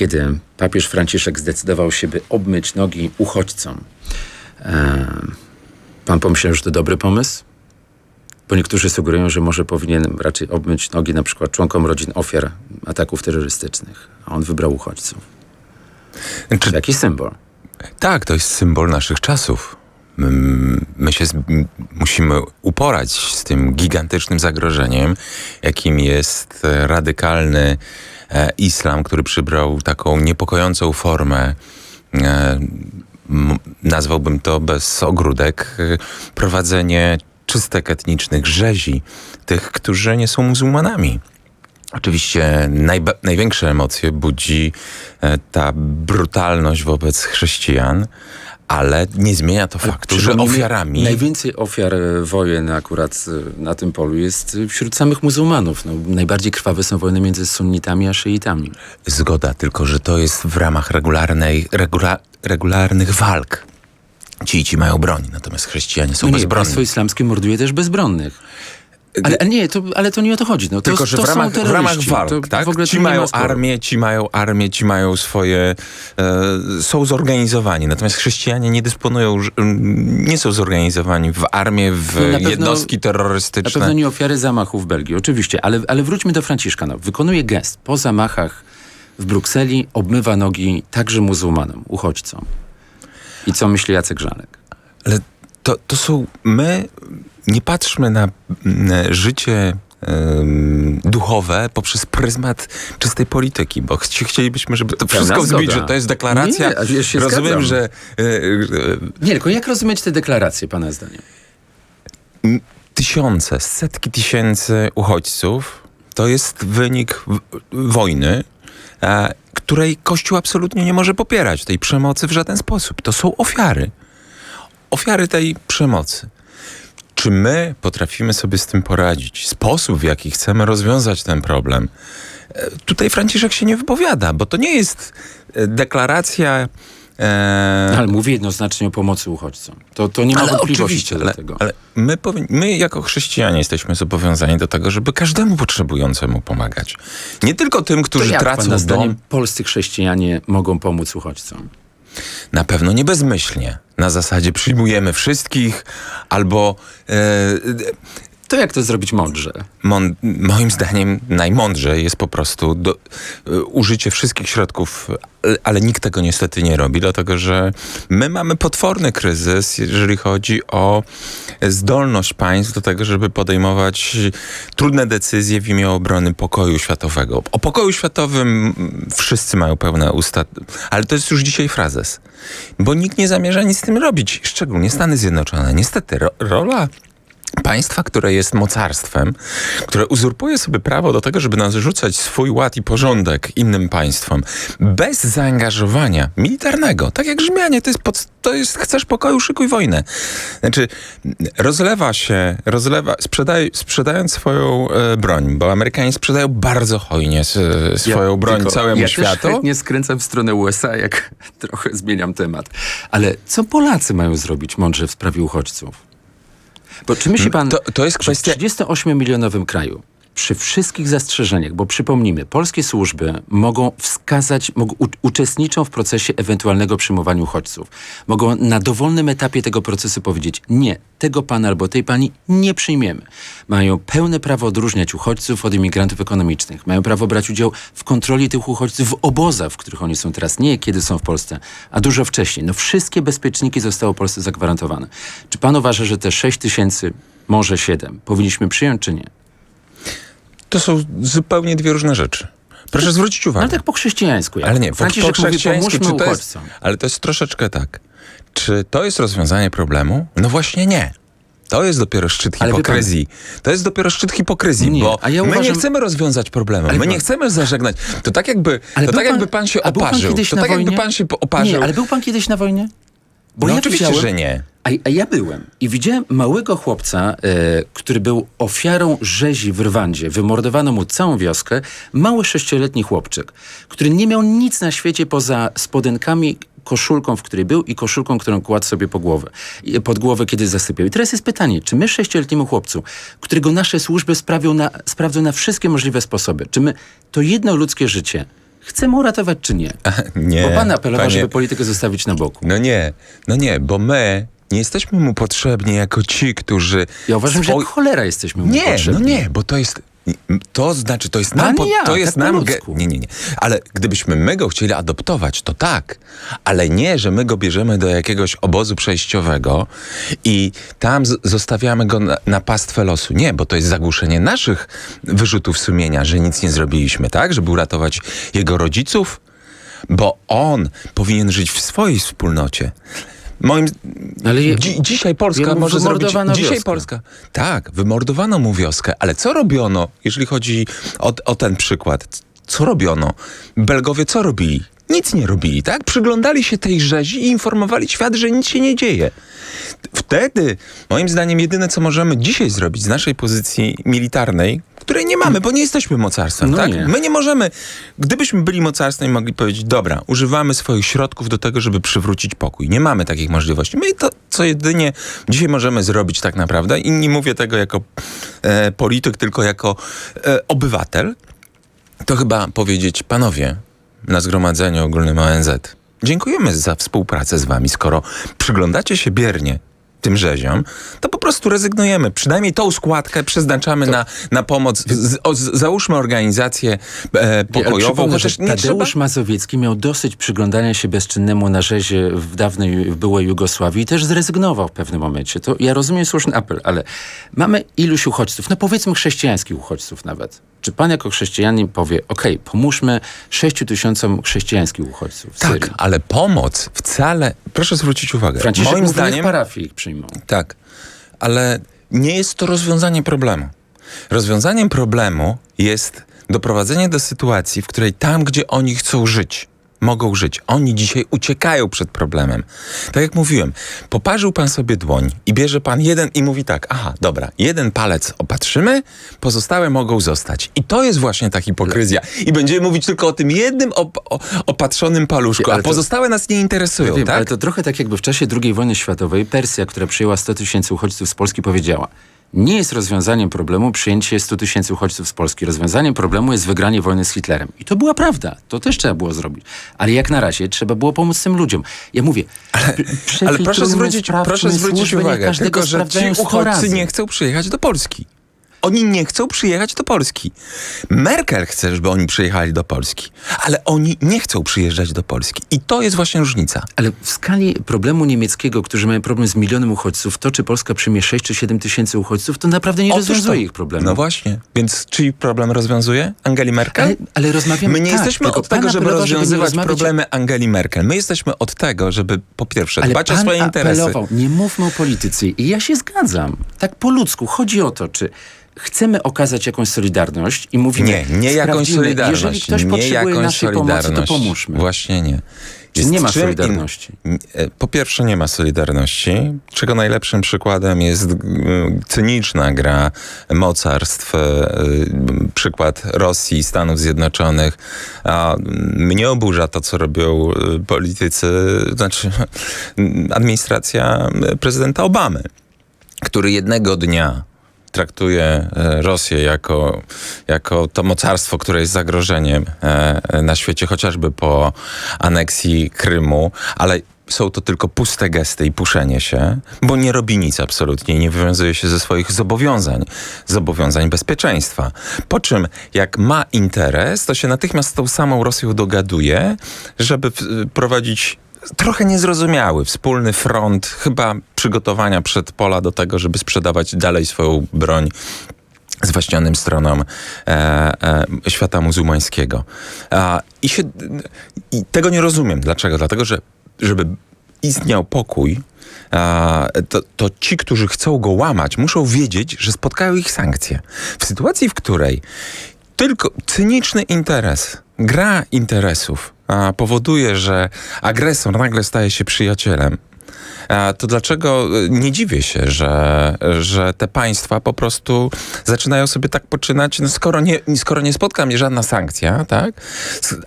kiedy papież Franciszek zdecydował się, by obmyć nogi uchodźcom, e, pan pomyślał, że to dobry pomysł? Bo niektórzy sugerują, że może powinien raczej obmyć nogi na przykład członkom rodzin ofiar ataków terrorystycznych, a on wybrał uchodźców. Czy, Jaki symbol? tak, to jest symbol naszych czasów. My, się z, musimy uporać z tym gigantycznym zagrożeniem, jakim jest e, radykalny e, islam, który przybrał taką niepokojącą formę. E, nazwałbym to bez ogródek prowadzenie czystek etnicznych rzezi tych, którzy nie są muzułmanami. Oczywiście największe emocje budzi ta brutalność wobec chrześcijan, ale nie zmienia to faktu, że ofiarami. Najwięcej ofiar e, wojen akurat e, na tym polu jest e, wśród samych muzułmanów. No, najbardziej krwawe są wojny między sunnitami a szyitami. Zgoda, tylko że to jest w ramach regularnej, regula- regularnych walk. Ci i ci mają broń, natomiast chrześcijanie są No nie, bezbronni. państwo islamskie morduje też bezbronnych. Ale, ale nie, to, ale to nie o to chodzi. No, to, Tylko, że to w ramach, w ramach terroryści. walk, To tak? Ci mają armię, ci mają armię, ci mają swoje... E, są zorganizowani, natomiast chrześcijanie nie dysponują, ż- m, nie są zorganizowani w armię, w No na pewno- jednostki Na terrorystyczne. pewno nie ofiary zamachu w Belgii, oczywiście, ale, ale wróćmy do Franciszka. No, wykonuje gest po zamachach w Brukseli, obmywa nogi także muzułmanom, uchodźcom. I co myśli Jacek Żanek? Ale to, to są. My nie patrzmy na, na życie duchowe poprzez pryzmat czystej polityki, bo chci, chcielibyśmy, żeby to Pełna wszystko zbić, że to jest deklaracja. Nie, ja się Rozumiem, zgadzam. że e, e, Nie, tylko jak rozumieć te deklaracje, pana zdaniem? tysiące, setki tysięcy uchodźców to jest wynik wojny, e, której Kościół absolutnie nie może popierać, tej przemocy w żaden sposób. To są ofiary. Ofiary tej przemocy. Czy my potrafimy sobie z tym poradzić? Sposób, w jaki chcemy rozwiązać ten problem? E, Tutaj Franciszek się nie wypowiada, bo to nie jest e, deklaracja. E, Ale mówi jednoznacznie o pomocy uchodźcom. To, to nie ma ale wątpliwości ale, tego. ale my, my jako chrześcijanie jesteśmy zobowiązani do tego, żeby każdemu potrzebującemu pomagać. Nie tylko tym, To którzy jak tracą pana zdaniem dom, polscy chrześcijanie mogą pomóc uchodźcom? Na pewno nie bezmyślnie. Na zasadzie przyjmujemy wszystkich, albo e, To jak to zrobić mądrze? Mon, moim zdaniem najmądrzej jest po prostu do, y, użycie wszystkich środków, ale, ale nikt tego niestety nie robi, dlatego że my mamy potworny kryzys, jeżeli chodzi o zdolność państw do tego, żeby podejmować trudne decyzje w imię obrony pokoju światowego. O pokoju światowym wszyscy mają pełne usta, ale to jest już dzisiaj frazes, bo nikt nie zamierza nic z tym robić, szczególnie Stany Zjednoczone. Niestety ro, rola Państwa, które jest mocarstwem, które uzurpuje sobie prawo do tego, żeby narzucać swój ład i porządek innym państwom, bez zaangażowania militarnego, tak jak Rzymianie, to jest, pod, to jest chcesz pokoju, szykuj wojnę. Znaczy, rozlewa się, rozlewa, sprzedaj, sprzedając swoją e, broń, bo Amerykanie sprzedają bardzo hojnie s, swoją broń tylko całemu ja światu. Też chętnie skręcam w stronę USA, jak trochę zmieniam temat. Ale co Polacy mają zrobić mądrze w sprawie uchodźców? Bo czy myśli pan, To- to jest że kwestia- w 38-milionowym kraju, przy wszystkich zastrzeżeniach, bo przypomnijmy, polskie służby mogą wskazać, mogą, uczestniczą w procesie ewentualnego przyjmowania uchodźców. Mogą na dowolnym etapie tego procesu powiedzieć, nie, tego pana albo tej pani nie przyjmiemy. Mają pełne prawo odróżniać uchodźców od imigrantów ekonomicznych. Mają prawo brać udział w kontroli tych uchodźców w obozach, w których oni są teraz. Nie kiedy są w Polsce, a dużo wcześniej. No wszystkie bezpieczniki zostały Polsce zagwarantowane. Czy pan uważa, że te 6 tysięcy, może 7, powinniśmy przyjąć, czy nie? To są zupełnie dwie różne rzeczy. Proszę zwrócić No uwagę. ale tak po chrześcijańsku. Jak Ale nie, po, po mówi, chrześcijańsku, czy to jest, ale to jest troszeczkę tak. Czy to jest rozwiązanie problemu? No właśnie nie. To jest dopiero szczyt pan- hipokryzji. To jest dopiero szczyt hipokryzji, Nie, bo ja my nie uważam- chcemy rozwiązać problemu. Ale My nie pan- chcemy zażegnać. To tak jakby, Ale to tak jakby pan się pan oparzył. To tak jakby wojnie? pan się po- oparzył. Nie, ale był pan kiedyś na wojnie? Bo no ja oczywiście, że nie. A, a ja byłem i widziałem małego chłopca, e, który był ofiarą rzezi w Rwandzie. Wymordowano mu całą wioskę. Mały sześcioletni chłopczyk, który nie miał nic na świecie poza spodenkami, koszulką, w której był i koszulką, którą kładł sobie po głowę, pod głowę, kiedy zasypiał. I teraz jest pytanie, czy my sześcioletniemu chłopcu, którego nasze służby sprawią na, sprawdzą na wszystkie możliwe sposoby, czy my to jedno ludzkie życie Chcemy uratować czy nie? Nie. Bo pan apelował, panie- żeby politykę zostawić na boku. No nie, no nie, bo my nie jesteśmy mu potrzebni jako ci, którzy... Ja uważam, że jak cholera jesteśmy mu Nie, no potrzebni. nie, bo to jest. To znaczy, to jest nam. po- ja, to jest tak nam. Nie, nie, nie. Ale gdybyśmy my go chcieli adoptować, to tak. Ale nie, że my go bierzemy do jakiegoś obozu przejściowego i tam zostawiamy go na, na pastwę losu. Nie, bo to jest zagłuszenie naszych wyrzutów sumienia, że nic nie zrobiliśmy, tak? Żeby uratować jego rodziców, bo on powinien żyć w swojej wspólnocie. Moim, Ale je- Dzi- dzisiaj Polska może zrobić. Dzisiaj. Polska. Tak, wymordowano mu wioskę, ale co robiono, jeżeli chodzi o, o ten przykład? Co robiono? Belgowie co robili? Nic nie robili, tak? Przyglądali się tej rzezi i informowali świat, że nic się nie dzieje. Wtedy, moim zdaniem, jedyne co możemy dzisiaj zrobić z naszej pozycji militarnej, której nie mamy, bo nie jesteśmy mocarstwem, No tak? nie. My nie możemy, gdybyśmy byli mocarstwem, mogli powiedzieć, dobra, używamy swoich środków do tego, żeby przywrócić pokój. Nie mamy takich możliwości. My to, co jedynie dzisiaj możemy zrobić tak naprawdę, i nie mówię tego jako e, polityk, tylko jako e, obywatel, to chyba powiedzieć, panowie, na Zgromadzeniu Ogólnym ONZ, dziękujemy za współpracę z wami. Skoro przyglądacie się biernie tym rzeziom, to po prostu rezygnujemy. Przynajmniej tą składkę przeznaczamy na, na pomoc. Z, o, z, załóżmy organizację e, pokojową, przypomnę, chociaż nie trzeba... Tadeusz Mazowiecki miał dosyć przyglądania się bezczynnemu na rzezie w dawnej, w byłej Jugosławii i też zrezygnował w pewnym momencie. To ja rozumiem słuszny apel, ale mamy iluś uchodźców, no powiedzmy chrześcijańskich uchodźców nawet. Czy pan jako chrześcijanin powie, okej, pomóżmy sześciu tysiącom chrześcijańskich uchodźców w Syrii. Tak, ale pomoc wcale... Proszę zwrócić uwagę. Franciszek moim zdaniem... parafie ich przyjmą. Tak, ale nie jest to rozwiązanie problemu. Rozwiązaniem problemu jest doprowadzenie do sytuacji, w której tam, gdzie oni chcą żyć, mogą żyć. Oni dzisiaj uciekają przed problemem. Tak jak mówiłem, poparzył pan sobie dłoń i bierze pan jeden i mówi tak, aha, dobra, jeden palec opatrzymy, pozostałe mogą zostać. I to jest właśnie ta hipokryzja. I będziemy mówić tylko o tym jednym op- opatrzonym paluszku, a to- pozostałe nas nie interesują, Wiem, tak? ale to trochę tak jakby w czasie II wojny światowej Persja, która przyjęła 100 tysięcy uchodźców z Polski, powiedziała nie jest rozwiązaniem problemu przyjęcie 100 tysięcy uchodźców z Polski. Rozwiązaniem problemu jest wygranie wojny z Hitlerem. I to była prawda. To też trzeba było zrobić. Ale jak na razie trzeba było pomóc tym ludziom. Ja mówię, ale, Ale proszę zwrócić, proszę zwrócić uwagę, tylko że ci uchodźcy nie chcą przyjechać do Polski. Oni nie chcą przyjechać do Polski. Merkel chce, żeby oni przyjechali do Polski, ale oni nie chcą przyjeżdżać do Polski. I to jest właśnie różnica. Ale w skali problemu niemieckiego, którzy mają problem z milionem uchodźców, to czy Polska przyjmie 6 czy 7 tysięcy uchodźców, to naprawdę nie Otóż rozwiązuje to. ich problemu. No właśnie. Więc czyj problem rozwiązuje? Angeli Merkel? Ale, ale rozmawiamy My nie tak, jesteśmy od tego, żeby apelował, rozwiązywać rozmawiać- problemy Angeli Merkel. My jesteśmy od tego, żeby po pierwsze Ale dbać o pan swoje interesy. apelował, nie mówmy o polityce. I ja się zgadzam. Tak po ludzku. Chodzi o to, czy chcemy okazać jakąś solidarność i mówimy... Nie, nie jakąś solidarność. Jeżeli ktoś nie potrzebuje jakąś naszej pomocy, to solidarność. pomóżmy. Właśnie nie. Czy nie ma solidarności? In... e, Po pierwsze nie ma solidarności, czego najlepszym przykładem jest cyniczna gra mocarstw, e, przykład Rosji, Stanów Zjednoczonych. A mnie oburza to, co robią e, politycy, znaczy administracja prezydenta Obamy, który jednego dnia traktuje e, Rosję jako, jako to mocarstwo, które jest zagrożeniem e, na świecie, chociażby po aneksji Krymu, ale są to tylko puste gesty i puszenie się, bo nie robi nic absolutnie, nie wywiązuje się ze swoich zobowiązań, zobowiązań bezpieczeństwa. Po czym, jak ma interes, to się natychmiast z tą samą Rosją dogaduje, żeby prowadzić trochę niezrozumiały wspólny front, chyba przygotowania przedpola do tego, żeby sprzedawać dalej swoją broń zwaśnionym stronom e, e, świata muzułmańskiego. A, i, się, I tego nie rozumiem. Dlaczego? Dlatego, że żeby istniał pokój, to, to ci, którzy chcą go łamać, muszą wiedzieć, że spotkają ich sankcje. W sytuacji, w której tylko cyniczny interes, gra interesów powoduje, że agresor nagle staje się przyjacielem, to dlaczego y, nie dziwię się, że, że te państwa po prostu zaczynają sobie tak poczynać, no skoro, nie, skoro nie spotka mnie żadna sankcja, tak?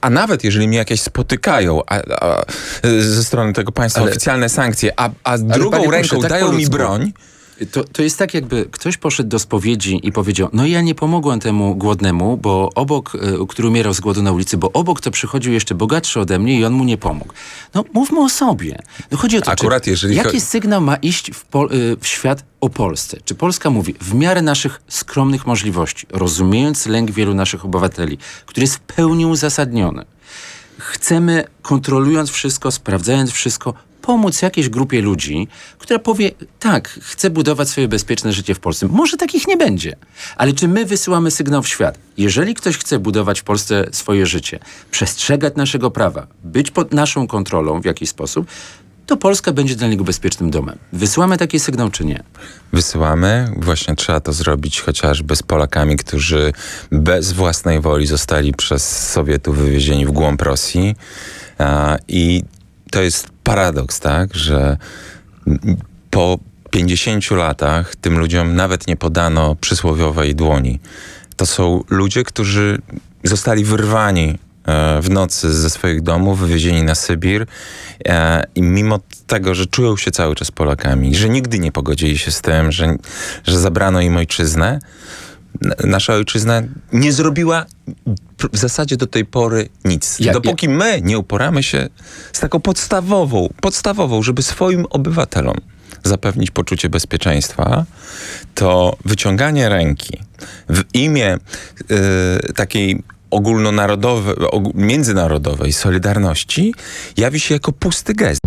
A nawet jeżeli mnie jakieś spotykają a, a, y, ze strony tego państwa Ale- oficjalne sankcje, a, a drugą ręką tak dają mi broń, To, to jest tak, jakby ktoś poszedł do spowiedzi i powiedział: No, ja nie pomogłem temu głodnemu, bo obok, y, który umierał z głodu na ulicy, bo obok to przychodził jeszcze bogatszy ode mnie i on mu nie pomógł. No, mówmy o sobie. No, chodzi o to, Akurat czy, jeżeli jaki sygnał ma iść w, pol, y, w świat o Polsce? Czy Polska mówi w miarę naszych skromnych możliwości, rozumiejąc lęk wielu naszych obywateli, który jest w pełni uzasadniony, chcemy, kontrolując wszystko, sprawdzając wszystko, pomóc jakiejś grupie ludzi, która powie, tak, chcę budować swoje bezpieczne życie w Polsce. Może takich nie będzie, ale czy my wysyłamy sygnał w świat? Jeżeli ktoś chce budować w Polsce swoje życie, przestrzegać naszego prawa, być pod naszą kontrolą w jakiś sposób, to Polska będzie dla niego bezpiecznym domem. Wysyłamy taki sygnał, czy nie? Wysyłamy, właśnie trzeba to zrobić chociażby z Polakami, którzy bez własnej woli zostali przez Sowietów wywiezieni w głąb Rosji. I to jest paradoks, tak, że po 50 latach tym ludziom nawet nie podano przysłowiowej dłoni. To są ludzie, którzy zostali wyrwani w nocy ze swoich domów, wywiezieni na Sybir e, i mimo tego, że czują się cały czas Polakami, że nigdy nie pogodzili się z tym, że, że zabrano im ojczyznę, nasza ojczyzna nie zrobiła w zasadzie do tej pory nic. Ja- Dopóki my nie uporamy się z taką podstawową, podstawową, żeby swoim obywatelom zapewnić poczucie bezpieczeństwa, to wyciąganie ręki w imię y, takiej ogólnonarodowej, ogó- międzynarodowej solidarności jawi się jako pusty gest.